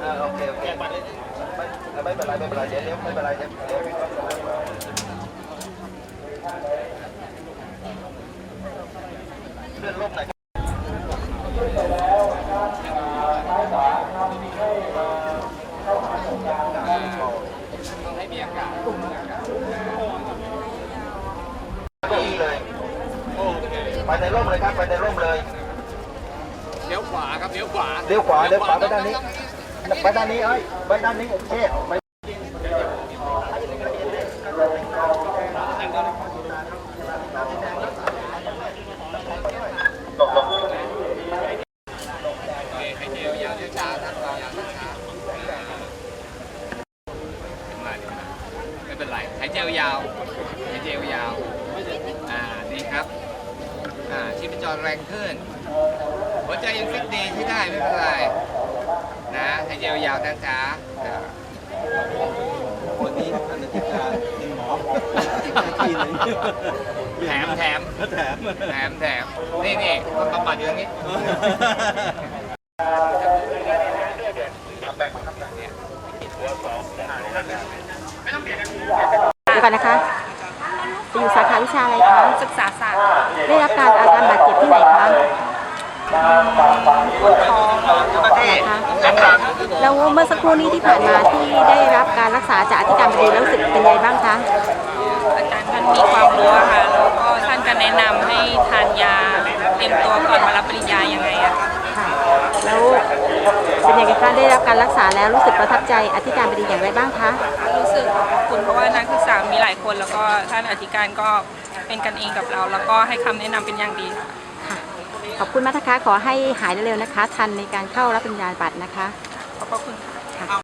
เออโอเคโอเคไม่เป็นไรไม่เป็นไรเดี๋ยวเดี๋ยวไม่เป็นไรเดี๋ยวเดี๋ยวเลื่อนลบหน่อย เก้าอี้เลยไปในร่มเลยครับไปในร่มเลยเลี้ยวขวาครับเลี้ยวขวาเลี้ยวขวาเลี้ยวขวาไปด้านนี้ไปด้านนี้เอ้ยไปด้านนี้เชษไปหลบหลบ ไข่เจียวยาวช้าทางยาวช้ามาดีมาไม่เป็นไร หายใจยาวหายใจยาวอ่าดีครับอ่าชีพจรแรงขึ้น หัวใจยังฟิตดีที่ได้ไม่เป็นไรนะหายใจยาวๆช้าๆอ่าวันนี้ท่านอธิการเป็นหมอที่เลยแถมแถมแถมแถมแถมนี่นี่มันบำบัดอยู่ตรงนี้เดี๋ยวก่อนนะคะจะอยู่สาขาวิชาอะไรคะ ศึกษาศาสตร์ได้รับการอาการบาดเจ็บที่ไหนคะท้องนะคะแล้วเมื่อสักครู่นี้ที่ผ่านมาที่ได้รับการรักษาจากอธิการบดีแล้วรู้สึกเป็นไงบ้างคะ อาจารย์ท่านมีความรู้อะค่ะ แล้วก็ท่านก็แนะนำให้ทานยาเตรียมตัวก่อนมารับปริญญายังไงอะค่ะ ค่ะ แล้ว เป็นยังไงคะได้รับการรักษาแล้วรู้สึกประทับใจอธิการบดีอย่างไรบ้างคะรู้สึกขอบคุณเพราะว่านักศึกษามีหลายคน แล้วก็ท่านอธิการก็เป็นกันเองกับเรา แล้วก็ให้คำแนะนำเป็นอย่างดีค่ะขอบคุณมากนะคะขอให้หายเร็วๆนะคะ ทันในการเข้ารับปริญญาบัตรนะคะ ขอบพระคุณค่ะ